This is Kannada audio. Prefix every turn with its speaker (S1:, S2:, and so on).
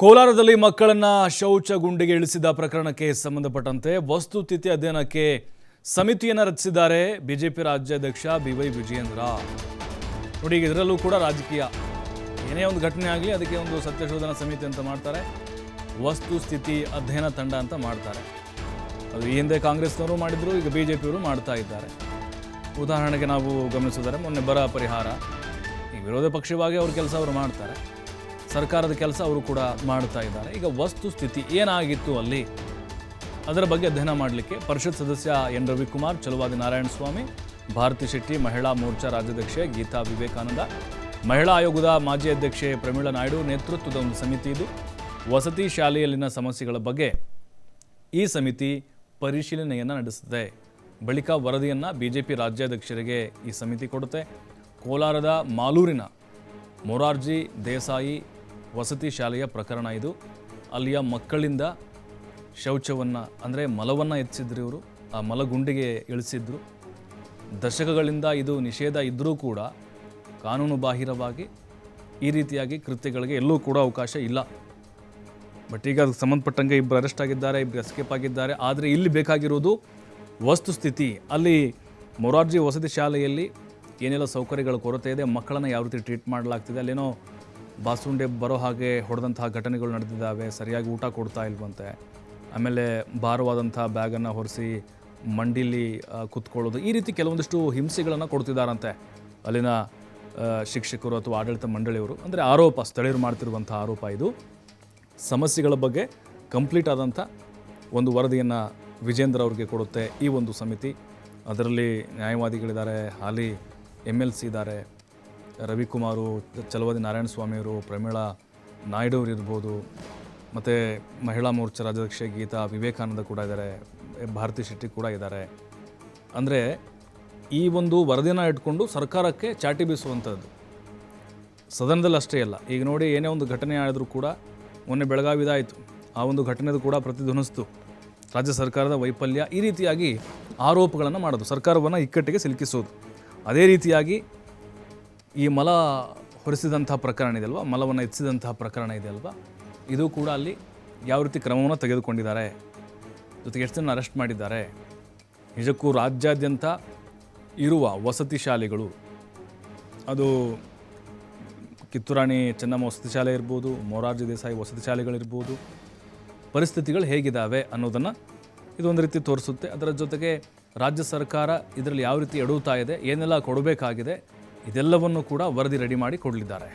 S1: ಕೋಲಾರದಲ್ಲಿ ಮಕ್ಕಳನ್ನ ಶೌಚ ಗುಂಡಿಗೆ ಇಳಿಸಿದ ಪ್ರಕರಣಕ್ಕೆ ಸಂಬಂಧಪಟ್ಟಂತೆ ವಸ್ತುಸ್ಥಿತಿ ಅಧ್ಯಯನಕ್ಕೆ ಸಮಿತಿಯನ್ನು ರಚಿಸಿದ್ದಾರೆ ಬಿಜೆಪಿ ರಾಜ್ಯಾಧ್ಯಕ್ಷ ಬಿ ವೈ ವಿಜಯೇಂದ್ರ. ನೋಡಿ, ಇದರಲ್ಲೂ ಕೂಡ ರಾಜಕೀಯ. ಏನೇ ಒಂದು ಘಟನೆ ಆಗಲಿ, ಅದಕ್ಕೆ ಒಂದು ಸತ್ಯಶೋಧನಾ ಸಮಿತಿ ಅಂತ ಮಾಡ್ತಾರೆ. ವಸ್ತುಸ್ಥಿತಿ ಅಧ್ಯಯನ ತಂಡ ಅಂತ ಮಾಡ್ತಾರೆ. ಅದು ಈ ಹಿಂದೆ ಕಾಂಗ್ರೆಸ್ನವರು ಮಾಡಿದ್ರು, ಈಗ ಬಿ ಜೆ ಪಿಯವರು ಮಾಡ್ತಾ ಇದ್ದಾರೆ. ಉದಾಹರಣೆಗೆ ನಾವು ಗಮನಿಸಿದರೆ, ಮೊನ್ನೆ ಬರ ಪರಿಹಾರ. ಈ ವಿರೋಧ ಪಕ್ಷವಾಗಿ ಅವ್ರ ಕೆಲಸ ಅವರು ಮಾಡ್ತಾರೆ. ಸರ್ಕಾರದ ಕೆಲಸ ಅವರು ಕೂಡ ಮಾಡ್ತಾ ಇದ್ದಾರೆ. ಈಗ ವಸ್ತುಸ್ಥಿತಿ ಏನಾಗಿತ್ತು ಅಲ್ಲಿ? ಅದರ ಬಗ್ಗೆ ಅಧ್ಯಯನ ಮಾಡಲಿಕ್ಕೆ ಪರಿಷತ್ ಸದಸ್ಯ ಎನ್. ರವಿಕುಮಾರ್ ಚಲುವಾದಿ ನಾರಾಯಣ ಸ್ವಾಮಿ, ಭಾರತಿ ಶೆಟ್ಟಿ, ಮಹಿಳಾ ಮೋರ್ಚಾ ರಾಜ್ಯಾಧ್ಯಕ್ಷೆ ಗೀತಾ ವಿವೇಕಾನಂದ, ಮಹಿಳಾ ಆಯೋಗದ ಮಾಜಿ ಅಧ್ಯಕ್ಷೆ ಪ್ರಮೀಳಾ ನಾಯ್ಡು ನೇತೃತ್ವದ ಒಂದು ಸಮಿತಿ ಇದು. ವಸತಿ ಶಾಲೆಯಲ್ಲಿನ ಸಮಸ್ಯೆಗಳ ಬಗ್ಗೆ ಈ ಸಮಿತಿ ಪರಿಶೀಲನೆಯನ್ನು ನಡೆಸುತ್ತೆ. ಬಳಿಕ ವರದಿಯನ್ನು ಬಿಜೆಪಿ ರಾಜ್ಯಾಧ್ಯಕ್ಷರಿಗೆ ಈ ಸಮಿತಿ ಕೊಡುತ್ತೆ. ಕೋಲಾರದ ಮಾಲೂರಿನ ಮೊರಾರ್ಜಿ ದೇಸಾಯಿ ವಸತಿ ಶಾಲೆಯ ಪ್ರಕರಣ ಇದು. ಅಲ್ಲಿಯ ಮಕ್ಕಳಿಂದ ಶೌಚವನ್ನು, ಅಂದರೆ ಮಲವನ್ನು ಎತ್ತಿಸಿದ್ರು ಇವರು. ಆ ಮಲಗುಂಡಿಗೆ ಇಳಿಸಿದ್ರು. ದಶಕಗಳಿಂದ ಇದು ನಿಷೇಧ ಇದ್ದರೂ ಕೂಡ ಕಾನೂನು ಬಾಹಿರವಾಗಿ ಈ ರೀತಿಯಾಗಿ ಕೃತ್ಯಗಳಿಗೆ ಎಲ್ಲೂ ಕೂಡ ಅವಕಾಶ ಇಲ್ಲ. ಬಟ್ ಈಗ ಅದಕ್ಕೆ ಸಂಬಂಧಪಟ್ಟಂಗೆ ಇಬ್ಬರು ಅರೆಸ್ಟ್ ಆಗಿದ್ದಾರೆ ಇಬ್ಬರು ಎಸ್ಕೇಪ್ ಆಗಿದ್ದಾರೆ. ಆದರೆ ಇಲ್ಲಿ ಬೇಕಾಗಿರೋದು ವಸ್ತುಸ್ಥಿತಿ ಅಲ್ಲಿ ಮೊರಾರ್ಜಿ ವಸತಿ ಶಾಲೆಯಲ್ಲಿ ಏನೆಲ್ಲ ಸೌಕರ್ಯಗಳ ಕೊರತೆ ಇದೆ, ಮಕ್ಕಳನ್ನು ಯಾವ ರೀತಿ ಟ್ರೀಟ್ ಮಾಡಲಾಗ್ತಿದೆ, ಅಲ್ಲೇನೋ ಬಾಸುಂಡೆ ಬರೋ ಹಾಗೆ ಹೊಡೆದಂತಹ ಘಟನೆಗಳು ನಡೆದಿದ್ದಾವೆ, ಸರಿಯಾಗಿ ಊಟ ಕೊಡ್ತಾ ಇಲ್ವಂತೆ. ಆಮೇಲೆ ಭಾರವಾದಂಥ ಬ್ಯಾಗನ್ನು ಹೊರಿಸಿ ಮಂಡಿಲಿ ಕುತ್ಕೊಳ್ಳೋದು. ಈ ರೀತಿ ಕೆಲವೊಂದಿಷ್ಟು ಹಿಂಸೆಗಳನ್ನು ಕೊಡ್ತಿದ್ದಾರಂತೆ ಅಲ್ಲಿನ ಶಿಕ್ಷಕರು ಅಥವಾ ಆಡಳಿತ ಮಂಡಳಿಯವರು. ಅಂದರೆ ಆರೋಪ, ಸ್ಥಳೀಯರು ಮಾಡ್ತಿರುವಂಥ ಆರೋಪ ಇದು. ಸಮಸ್ಯೆಗಳ ಬಗ್ಗೆ ಕಂಪ್ಲೀಟ್ ಆದಂಥ ಒಂದು ವರದಿಯನ್ನು ವಿಜೇಂದ್ರ ಅವ್ರಿಗೆ ಕೊಡುತ್ತೆ ಈ ಒಂದು ಸಮಿತಿ. ಅದರಲ್ಲಿ ನ್ಯಾಯವಾದಿಗಳಿದ್ದಾರೆ, ಹಾಲಿ ಎಂ ಎಲ್ ಸಿ ಇದ್ದಾರೆ. ರವಿಕುಮಾರು ಚಲವಾದಿ ನಾರಾಯಣ ಸ್ವಾಮಿಯವರು ಪ್ರಮೀಳಾ ನಾಯ್ಡು ಅವರು ಇರ್ಬೋದು, ಮತ್ತು ಮಹಿಳಾ ಮೋರ್ಚಾ ರಾಜ್ಯಾಧ್ಯಕ್ಷೆ ಗೀತಾ ವಿವೇಕಾನಂದ ಕೂಡ ಇದ್ದಾರೆ, ಭಾರತಿ ಶೆಟ್ಟಿ ಕೂಡ ಇದ್ದಾರೆ. ಅಂದರೆ ಈ ಒಂದು ವರದಿನ ಇಟ್ಕೊಂಡು ಸರ್ಕಾರಕ್ಕೆ ಚಾಟಿ ಬೀಸುವಂಥದ್ದು ಸದನದಲ್ಲಿ ಅಷ್ಟೇ ಅಲ್ಲ, ಈಗ ನೋಡಿ ಏನೇ ಒಂದು ಘಟನೆ ಆದರೂ ಕೂಡ ಮೊನ್ನೆ ಬೆಳಗಾವಿದಾಯಿತು ಆ ಒಂದು ಘಟನೆದು ಕೂಡ ಪ್ರತಿಧ್ವನಿಸ್ತು. ರಾಜ್ಯ ಸರ್ಕಾರದ ವೈಫಲ್ಯ ಈ ರೀತಿಯಾಗಿ ಆರೋಪಗಳನ್ನು ಮಾಡೋದು, ಸರ್ಕಾರವನ್ನು ಇಕ್ಕಟ್ಟಿಗೆ ಸಿಲುಕಿಸೋದು. ಅದೇ ರೀತಿಯಾಗಿ ಈ ಮಲ ಹೊರಿಸಿದಂಥ ಪ್ರಕರಣ ಇದೆಯಲ್ವಾ ಮಲವನ್ನು ಹೆಚ್ಚಿದಂತಹ ಪ್ರಕರಣ ಇದೆಯಲ್ವ ಇದು ಕೂಡ ಅಲ್ಲಿ ಯಾವ ರೀತಿ ಕ್ರಮವನ್ನು ತೆಗೆದುಕೊಂಡಿದ್ದಾರೆ? ಜೊತೆಗೆ ಎಷ್ಟು ಜನ ಅರೆಸ್ಟ್ ಮಾಡಿದ್ದಾರೆ? ನಿಜಕ್ಕೂ ರಾಜ್ಯಾದ್ಯಂತ ಇರುವ ವಸತಿ ಶಾಲೆಗಳು, ಅದು ಕಿತ್ತೂರಾಣಿ, ಚೆನ್ನಮ್ಮ ವಸತಿ ಶಾಲೆ ಇರ್ಬೋದು, ಮೊರಾರ್ಜಿ ದೇಸಾಯಿ ವಸತಿ ಶಾಲೆಗಳಿರ್ಬೋದು ಪರಿಸ್ಥಿತಿಗಳು ಹೇಗಿದ್ದಾವೆ ಅನ್ನೋದನ್ನು ಇದೊಂದು ರೀತಿ ತೋರಿಸುತ್ತೆ. ಅದರ ಜೊತೆಗೆ ರಾಜ್ಯ ಸರ್ಕಾರ ಇದರಲ್ಲಿ ಯಾವ ರೀತಿ ಎಡುತ್ತಾ ಇದೆ, ಏನೆಲ್ಲ ಕೊಡಬೇಕಾಗಿದೆ ಇದೆಲ್ಲವನ್ನು ಕೂಡ ವರದಿ ರೆಡಿ ಮಾಡಿ ಕೊಡಲಿದ್ದಾರೆ.